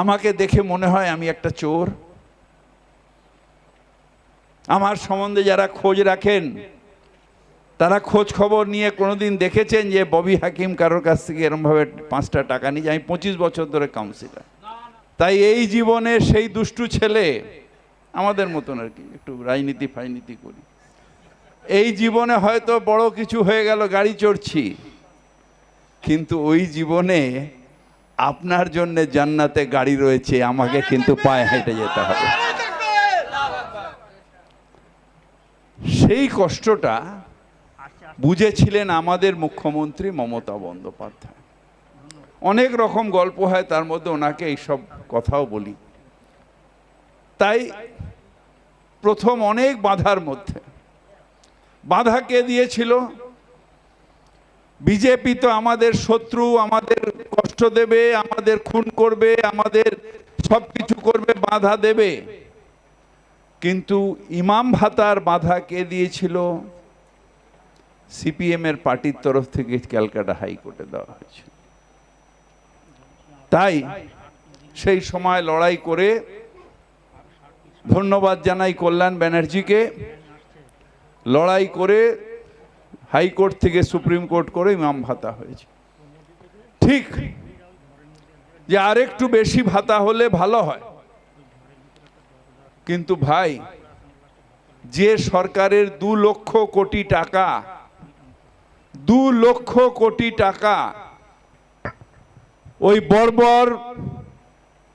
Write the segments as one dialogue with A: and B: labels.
A: আমাকে দেখে মনে হয় আমি একটা চোর। আমার সম্বন্ধে যারা খোঁজ রাখেন, তারা খোঁজ খবর নিয়ে কোনোদিন দেখেছেন যে ববি হাকিম কারোর কাছ থেকে এরমভাবে পাঁচটা টাকা নিয়ে আমি পঁচিশ বছর ধরে কাউন্সিলার তাই এই জীবনে সেই দুষ্টু ছেলে, আমাদের মতন আর কি, একটু রাজনীতি ফাইনীতি করি। এই জীবনে হয়তো বড় কিছু হয়ে গেল, গাড়ি চড়ছি। কিন্তু ওই জীবনে আপনার জন্য জান্নাতে গাড়ি রয়েছে, আমাকে কিন্তু পায়ে হেঁটে যেতে হবে। সেই কষ্টটা বুঝেছিলেন আমাদের মুখ্যমন্ত্রী মমতা বন্দ্যোপাধ্যায়। অনেক রকম গল্প হয়, তার মধ্যে ওনাকে এইসব কথাও বলি। তাই প্রথম অনেক বাধার মধ্যে। বাধা কে দিয়েছিল? বিজেপি তো আমাদের শত্রু, আমাদের কষ্ট দেবে, আমাদের খুন করবে, আমাদের সব কিছু করবে, বাধা দেবে। কিন্তু ইমাম ভাতার বাধা কে দিয়েছিল? সিপিএম এর পার্টির তরফ থেকে ক্যালকাটা হাইকোর্টে দেওয়া হয়েছে তাই সেই সময় লড়াই করে ধন্যবাদ জানাই কল্যাণ ব্যানার্জিকে। লড়াই করে হাইকোর্ট থেকে সুপ্রিম কোর্ট করে ইমাম ভাতা হয়েছে। ঠিক যে আরেকটু বেশি ভাতা হলে ভালো হয়। কিন্তু ভাই, যে সরকারের দু লক্ষ কোটি টাকা, দু লক্ষ কোটি টাকা ওই বর্বর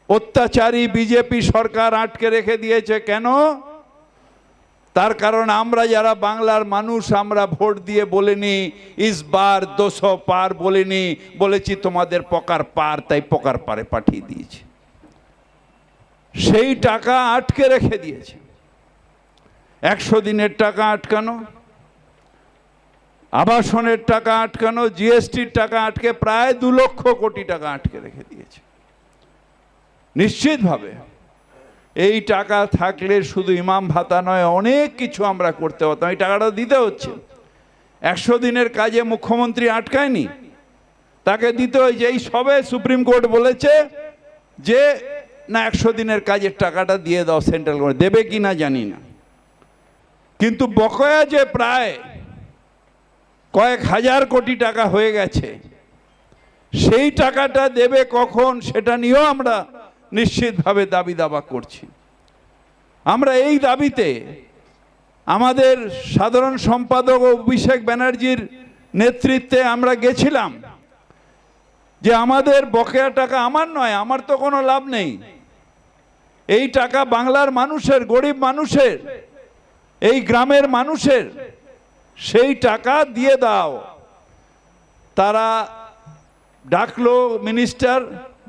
A: অত্যাচারী বিজেপি সরকার আটকে রেখে দিয়েছে কেন? তার কারণ আমরা যারা বাংলার মানুষ, আমরা ভোট দিয়ে বলিনি ইসবার দোষো পার বলিনি, বলেছি তোমাদের পকার পার, তাই পকার পারে পাঠিয়ে দিয়েছি। সেই টাকা আটকে রেখে দিয়েছে। একশো দিনের টাকা আটকানো, আবাসনের টাকা আটকানো, জিএসটির টাকা আটকে প্রায় দু লক্ষ কোটি টাকা আটকে রেখে দিয়েছে। নিশ্চিতভাবে এই টাকা থাকলে শুধু ইমাম ভাতা নয়, অনেক কিছু আমরা করতে পারতাম। এই টাকাটা দিতে হচ্ছে। একশো দিনের কাজে মুখ্যমন্ত্রী আটকায়নি। তাকে দিতে হয়েছে এই সবে সুপ্রিম কোর্ট বলেছে যে, না, একশো দিনের কাজের টাকাটা দিয়ে দাও সেন্ট্রাল গভর্নমেন্ট। দেবে কি না জানি না। কিন্তু বকয়া যে প্রায় কয়েক হাজার কোটি টাকা হয়ে গেছে, সেই টাকাটা দেবে কখন সেটা নিয়েও আমরা নিশ্চিতভাবে দাবি দাবা করছি। আমরা এই দাবিতে আমাদের সাধারণ সম্পাদক অভিষেক ব্যানার্জির নেতৃত্বে আমরা গেছিলাম যে আমাদের বকেয়া টাকা আমার নয়, আমার তো কোনো লাভ নেই। এই টাকা বাংলার মানুষের, গরিব মানুষের, এই গ্রামের মানুষের, সেই টাকা দিয়ে দাও। তারা ডাকলো মিনিস্টার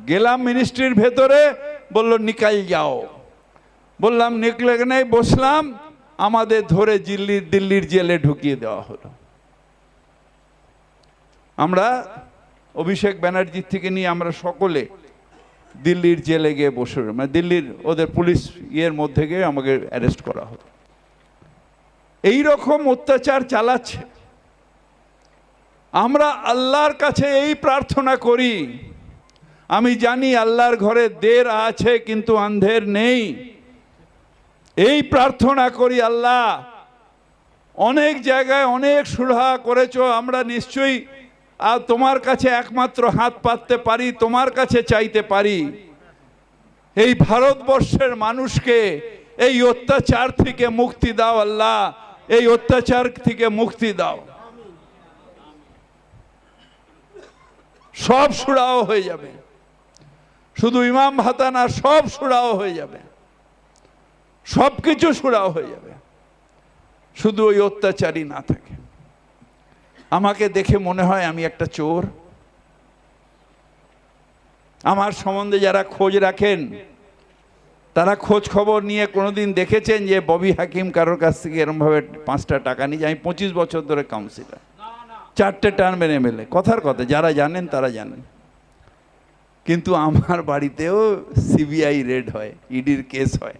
A: গেলাম মিনিস্ট্রির ভেতরে, বলল নিকাল যাও। বললাম, নিকলে নেই, বসলাম। আমাদের ধরে দিল্লির দিল্লির জেলে ঢুকিয়ে দেওয়া হলো। আমরা অভিষেক ব্যানার্জির থেকে নিয়ে আমরা সকলে দিল্লির জেলে গিয়ে বসে মানে দিল্লির ওদের পুলিশ ইয়ের মধ্যে গিয়ে আমাকে অ্যারেস্ট করা হলো। এই রকম অত্যাচার চালাচ্ছে। আমরা আল্লাহর কাছে এই প্রার্থনা করি আমি জানি আল্লাহর ঘরে দের আছে, কিন্তু অন্ধের নেই। এই প্রার্থনা করি, আল্লাহ, অনেক জায়গায় অনেক সুরাহা করেছ, আমরা নিশ্চয়ই আর তোমার কাছে একমাত্র হাত পাততে পারি, তোমার কাছে চাইতে পারি। এই ভারতবর্ষের মানুষকে এই অত্যাচার থেকে মুক্তি দাও, আল্লাহ, এই অত্যাচার থেকে মুক্তি দাও। সব সুরাও হয়ে যাবে। শুধু ইমাম ভাতা না, সব সুরাও হয়ে যাবে। সব কিছু সুরাও হয়ে যাবে। শুধু ওই অত্যাচারী না থাকে। আমাকে দেখে মনে হয় আমি একটা চোর। আমার সম্বন্ধে যারা খোঁজ রাখেন, তারা খোঁজ খবর নিয়ে কোনোদিন দেখেছেন যে ববি হাকিম কারোর কাছ থেকে এরমভাবে পাঁচটা টাকা নিয়ে আমি পঁচিশ বছর ধরে কাউন্সিলার চারটে টার্মের এমএলএ কথার কথা, যারা জানেন তারা জানেন। কিন্তু আমার বাড়িতেও সিবিআই রেড হয় ইডির কেস হয়।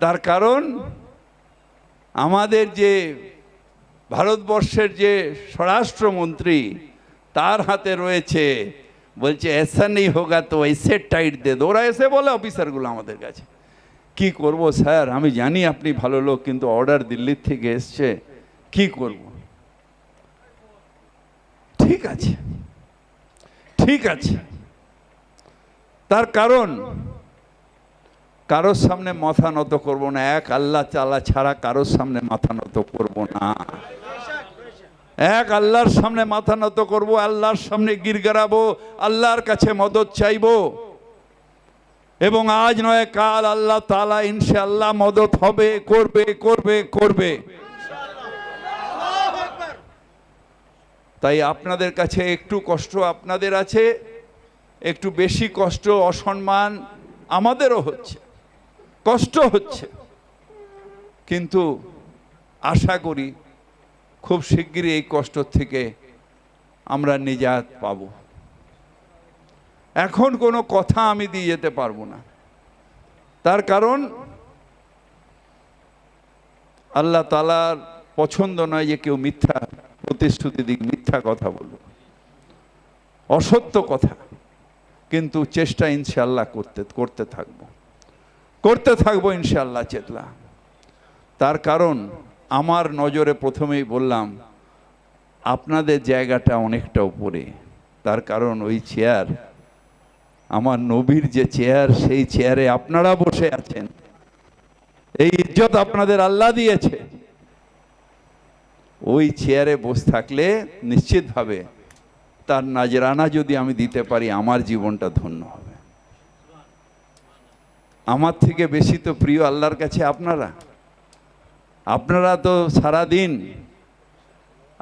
A: তার কারণ, আমাদের যে ভারতবর্ষের যে স্বরাষ্ট্রমন্ত্রী, তার হাতে রয়েছে, বলছে, এসা নেই হোগা তো, এসে টাইট দে দো। ওরা এসে বলে অফিসারগুলো আমাদের কাছে। কি করব স্যার? আমি জানি আপনি ভালো লোক, কিন্তু অর্ডার দিল্লির থেকে এসছে। কি করব? ঠিক আছে। ঠিক আছে। তার কারণ, কারোর সামনে মাথা নত করব না, এক আল্লাহ চালা ছাড়া কারোর সামনে মাথা নত করব না। এক আল্লাহর সামনে মাথা নত করব, আল্লাহর সামনে গিরগড়াবো আল্লাহর কাছে মদত চাইব। এবং আজ নয়, কাল আল্লাহ তালা ইনশাআল্লাহ মদত হবে, করবে করবে করবে। তাই আপনাদের কাছে একটু কষ্ট আপনাদের আছে একটু বেশি কষ্ট, অসম্মান আমাদেরও হচ্ছে। কষ্ট হচ্ছে। কিন্তু আশা করি খুব শিগগিরই এই কষ্ট থেকে আমরা নিজাত পাব। এখন কোনো কথা আমি দিয়ে যেতে পারব না। তার কারণ, আল্লাহ তালার পছন্দ নয় যে কেউ মিথ্যা প্রতিশ্রুতি দিক, মিথ্যা কথা বলুক। অসত্য কথা। কিন্তু চেষ্টা ইনশাল্লাহ করতে করতে থাকব। করতে থাকব ইনশাল্লাহ চেতলা। তার কারণ আমার নজরে প্রথমেই বললাম, আপনাদের জায়গাটা অনেকটা উপরে। তার কারণ ওই চেয়ার, আমার নবীর যে চেয়ার, সেই চেয়ারে আপনারা বসে আছেন। এই ইজ্জত আপনাদের আল্লাহ দিয়েছে। ওই চেয়ারে বসে থাকলে নিশ্চিতভাবে তার নাজরানা যদি আমি দিতে পারি, আমার জীবনটা ধন্য হবে। আমার থেকে বেশি তো প্রিয় আল্লাহর কাছে আপনারা। আপনারা তো সারা দিন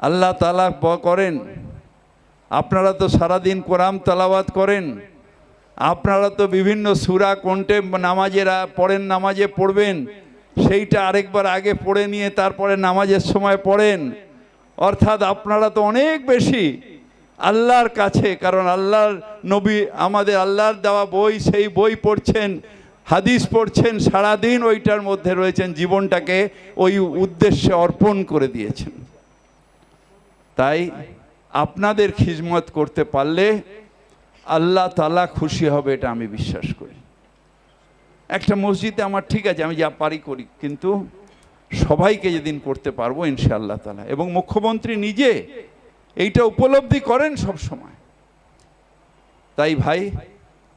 A: আল্লাহ তালা করেন। আপনারা তো সারা দিন কোরআন তালাবাত করেন। আপনারা তো বিভিন্ন সুরা কোনটে নামাজেরা পড়েন, নামাজে পড়বেন। সেইটা আরেকবার আগে পড়ে নিয়ে তারপরে নামাজের সময় পড়েন। অর্থাৎ আপনারা তো অনেক বেশি। আল্লাহর কাছে, কারণ আল্লাহর নবী আমাদের আল্লাহর দেওয়া বই, সেই বই পড়ছেন, হাদিস পড়ছেন, সারাদিন ওইটার মধ্যে রয়েছেন, জীবনটাকে ওই উদ্দেশ্যে অর্পণ করে দিয়েছেন। তাই আপনাদের খিজমত করতে পারলে আল্লাহ তালা খুশি হবে, এটা আমি বিশ্বাস করি। একটা মসজিদে আমার ঠিক আছে, আমি যা পারি করি, কিন্তু সবাইকে যেদিন করতে পারব ইনশাআল্লাহ তালা এবং মুখ্যমন্ত্রী নিজে এইটা উপলব্ধি করেন সব সময়। তাই ভাই,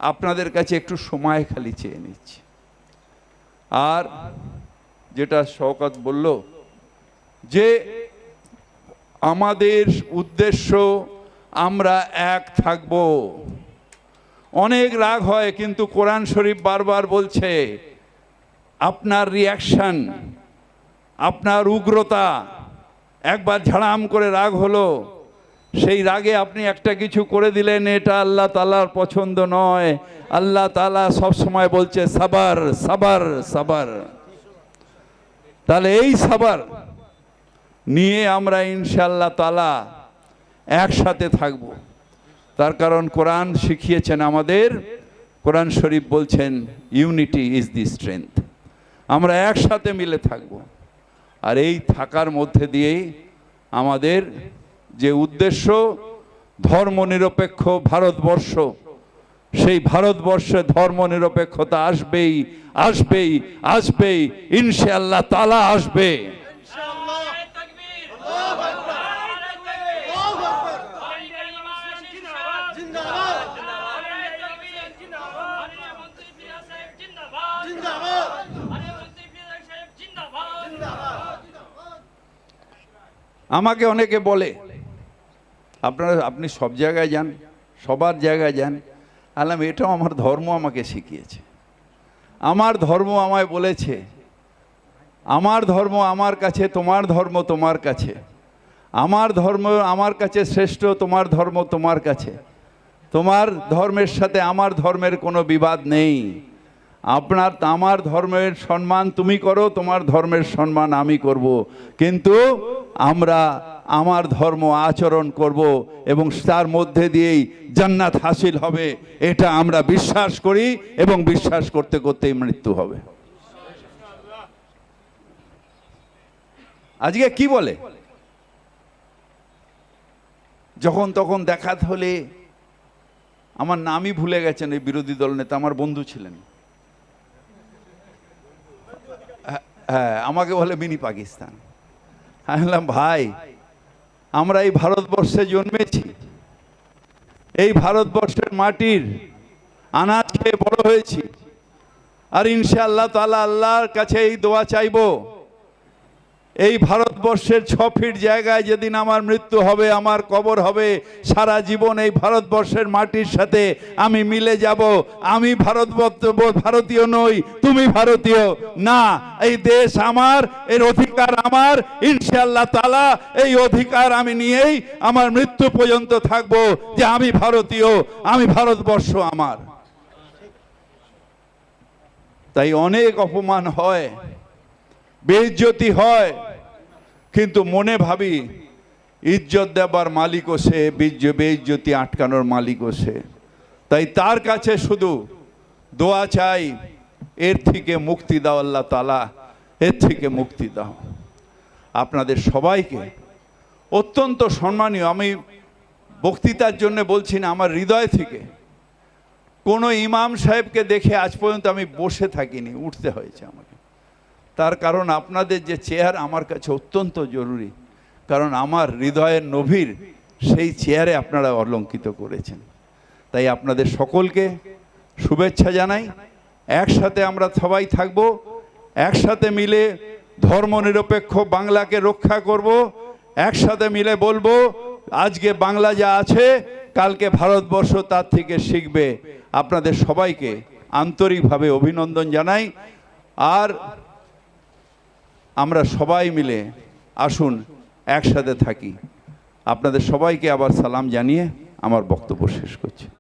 A: আপনাদের কাছে একটু সময় খালি চেয়ে নিচ্ছি। আর যেটা শওকত বলল, যে আমাদের উদ্দেশ্য, আমরা এক থাকব। অনেক রাগ হয়, কিন্তু কোরআন শরীফ বারবার বলছে, আপনার রিয়াকশন আপনার উগ্রতা, একবার ঝাড়াম করে রাগ হলো সেই রাগে আপনি একটা কিছু করে দিলেন, এটা আল্লাহ তালার পছন্দ নয়। আল্লাহ তালা সব সময় বলছে, সাবার সাবার সাবার। তাহলে এই সাবার নিয়ে আমরা ইনশাল্লাহ তালা একসাথে থাকব। তার কারণ কোরআন শিখিয়েছেন আমাদের। কোরআন শরীফ বলছেন, ইউনিটি ইজ দি স্ট্রেংথ। আমরা একসাথে মিলে থাকব। আর এই থাকার মধ্যে দিয়েই আমাদের যে উদ্দেশ্য ধর্মনিরপেক্ষ ভারতবর্ষ, সেই ভারতবর্ষে ধর্মনিরপেক্ষতা আসবেই আসবেই আসবেই, ইনশাআল্লাহ তালা আসবে। আমাকে অনেকে বলে আপনারা আপনি সব জায়গায় যান, সবার জায়গায় যান। আলাম এটাও আমার ধর্ম আমাকে শিখিয়েছে। আমার ধর্ম আমায় বলেছে, আমার ধর্ম আমার কাছে, তোমার ধর্ম তোমার কাছে। আমার ধর্ম আমার কাছে শ্রেষ্ঠ, তোমার ধর্ম তোমার কাছে। তোমার ধর্মের সাথে আমার ধর্মের কোনো বিবাদ নেই। আপনার আমার ধর্মের সম্মান তুমি করো, তোমার ধর্মের সম্মান আমি করব। কিন্তু আমরা আমার ধর্ম আচরণ করব এবং তার মধ্যে দিয়েই জান্নাত হাসিল হবে, এটা আমরা বিশ্বাস করি এবং বিশ্বাস করতে করতেই মৃত্যু হবে। আজকে কি বলে? যখন তখন দেখাত হলে আমার নামই ভুলে গেছেন এই বিরোধী দল নেতা, আমার বন্ধু ছিলেন। হ্যাঁ, আমাকে বলে মিনি পাকিস্তান। আমি বললাম ভাই আমরা এই ভারতবর্ষে জন্মেছি। এই ভারতবর্ষের মাটির আনাজ খেয়ে বড় হয়েছি। আর ইনশাআল্লাহ তালা আল্লাহর কাছে এই দোয়া চাইব। এই ভারতবর্ষের ছ ফিট জায়গায় যেদিন আমার মৃত্যু হবে, আমার কবর হবে, সারা জীবন এই ভারতবর্ষের মাটির সাথে আমি মিলে যাব। আমি ভারতবর্ষ ভারতীয় নই, তুমি ভারতীয়। না, এই দেশ আমার, এর অধিকার আমার, ইনশাআল্লাহ তালা এই অধিকার আমি নিয়েই আমার মৃত্যু পর্যন্ত থাকব যে আমি ভারতীয়, আমি ভারতবর্ষ আমার। তাই অনেক অপমান হয়। বেইজ্জতি হয়। কিন্তু মনে ভাবি, ইজ্জত দেবার মালিকও সে বীর্য- বেইজ্জতি আটকানোর মালিকও সে। তাই তার কাছে শুধু দোয়া চাই, এর থেকে মুক্তি দাও আল্লাহ তালা এর থেকে মুক্তি দাও। আপনাদের সবাইকে অত্যন্ত সম্মানীয়, আমি বক্তৃতার জন্য বলছি না, আমার হৃদয় থেকে কোনো ইমাম সাহেবকে দেখে আজ পর্যন্ত আমি বসে থাকিনি, উঠতে হয়েছে আমাকে। তার কারণ আপনাদের যে চেয়ার আমার কাছে অত্যন্ত জরুরি। কারণ আমার হৃদয়ের নভীর সেই চেয়ারে আপনারা অলঙ্কিত করেছেন। তাই আপনাদের সকলকে শুভেচ্ছা জানাই। একসাথে আমরা সবাই থাকব। একসাথে মিলে ধর্মনিরপেক্ষ বাংলাকে রক্ষা করব। একসাথে মিলে বলব, আজকে বাংলা যা আছে, কালকে ভারতবর্ষ তার থেকে শিখবে। আপনাদের সবাইকে আন্তরিকভাবে অভিনন্দন জানাই। আর আমরা সবাই মিলে আসুন, একসাথে থাকি। আপনাদের সবাইকে আবার সালাম জানিয়ে আমার বক্তব্য শেষ করছি।